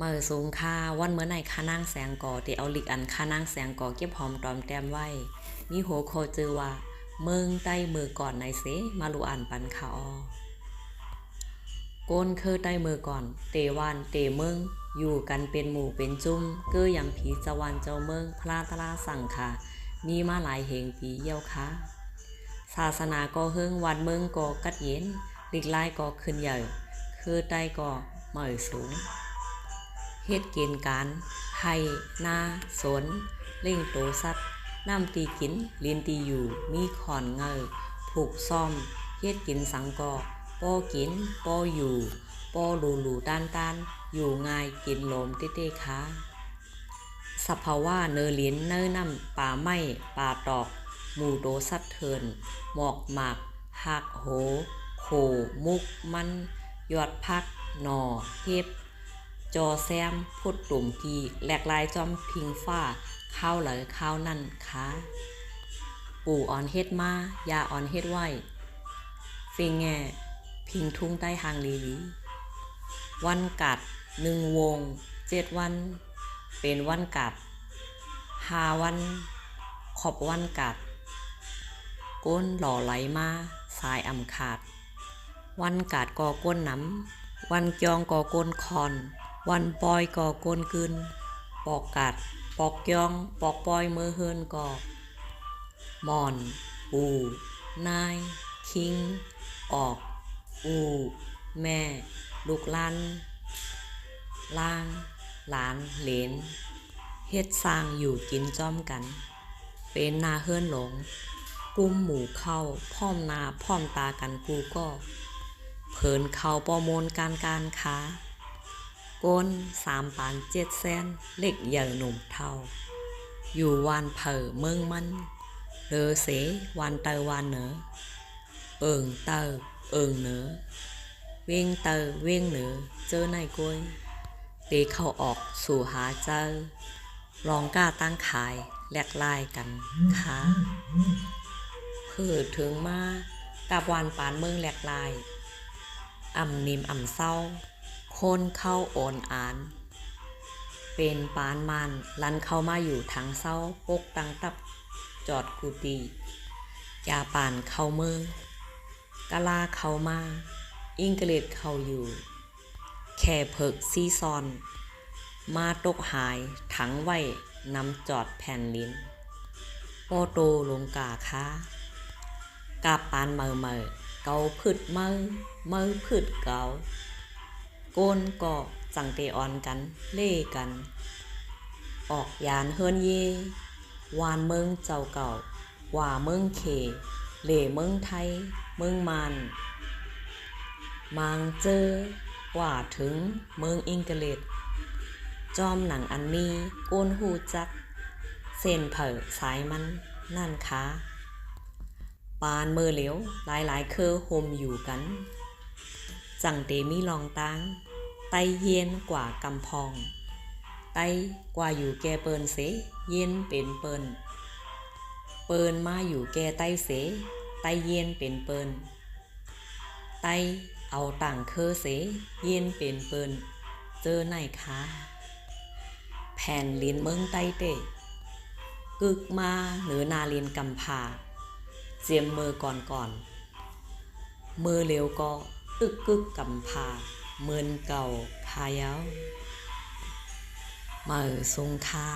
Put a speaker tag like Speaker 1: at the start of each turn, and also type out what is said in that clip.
Speaker 1: เมื่อสูงค่าวันเมื่อไหนค่านางแสงก่อที่เอาลิกอันค่านางแสงก่อเก็บหอมตอมแต้มไว้ มีหัวโคจือว่าเมืองใต้มือก่อนในเสมาลูอ่านปันขาออโกนคือใต้มือก่อน เตวานเตเมืองอยู่กันเป็นหมู่เป็นจุ้มเกื้อยังผีจวันเจ้าเมืองพระตลาสั่งค่ะมีมาหลายเหงปีเยี่ยวค่ะศาสนาก็เฮิงวันเมืองก็กัดเย็นลิกไล่ก็ขึ้นใหญ่คือใต้ก็เหม่อสูง เฮ็ดเกินการไห้นาสนเล่งโตสัตว์น้ำตีกินลินตีอยู่ มีขอนเงยผูกซ่อม เฮ็ดกินสังกอป้อกินป้ออยู่ป้อหลูลูด้านด้านอยู่ง่ายกินลมเต้เต้ค่ะสัพพว่าเนอลิ้นเนอน้ำป่าไม้ป่าตอก หมู่โตสัตเทิน หมอกหมากหักโห โขมุกมัน ยอดพัก หน่อเฮ็บ จอแซมพุดตุ่มกีแหลกลายจอมพิงฟ้าข้าวเหลอข้าวนั่นค้าปู่อ่อนเฮ็ดมายาอ่อนเฮ็ดไหวฟิงแง่พิงทุ่งใต้หางลีลี วันกัดหนึ่งวงเจ็ดวัน เป็นวันกัดหาวัน ขอบวันกัด ก้นหล่อไหลมาสายอ่ำขาด วันกาดก่อก้นน้ำวันจองก่อก้นคอน วันปอยก่อก้นกึน ปอกกัด ปอกยอง ปอกปอยมือเฮินก่อมอนปูนาย คิง ออก อู แม่ ลูกลันล่าง หลาน เหลน เฮ็ดสร้างอยู่กินจ้อมกัน เป็นนาเฮินหลง กุ้มหมูเข้าพ่อมนาพ่อมตากันกูก็ เผินเขาประมวลการการค้า ก้นสามปานเจ็ดแสนเล็กใหญ่หนุ่มเทาอยู่วานเผอเมืองมันเลอเสวานเตอวานเหนือเอิงเตอเอิงเหนือเวียงเตอเวียงเหนือเจอในกล้วยตีเข้าออกสู่หาเจอลองกล้าตั้งขายแลกลายกันค้าเพื่อถึงมากับวานปานเมืองแหลกลายอ่ำนิมอ่ำเศร้า คนเข้าโอนอาน เป็นปานมันลันเข้ามาอยู่ทางเศร้าปกตังตับจอดกูตียาปานเข้าเมืองกะลาเข้ามาอิงเกเลดเข้าอยู่ แค่เพิกซีซอน มาตกหายถังไว้นำจอดแผ่นลิ้นโปโตลงกาค้ากาปานเมอเมอเกาพืดเมอเมอพืดเกา โกนก็จังเตออนกัน เล่กัน ออกยานเฮิรนเยวานเมืองเจ้าเก่า ว่าเมืองเขเหล่เมืองไทย เมืองมันมางเจอว่าถึงเมืองอิงเกฤษจอมหนังอันมีโกนหูจัก เส้นเผอสายมันนั่นคะปานมือเหลียวหลายหลายๆเคอโฮมอยู่กัน จังเตมีลองตัง ไตเย็นกว่ากำพอง ไตกว่าอยู่แกเปินเส เย็นเป็นเปินเปินมาอยู่แกไตเส ไตเย็นเป็นเปินไตเอาต่างเคอเส เย็นเป็นเปินเจอไหนคะแผ่นลิ้นเมืองไตเตะกึกมาหรือนาลินกำพาเจียมมือก่อนก่อน มือเร็วก็ตึกกึกกำพา เมินเก่าพายาวมือทรงคา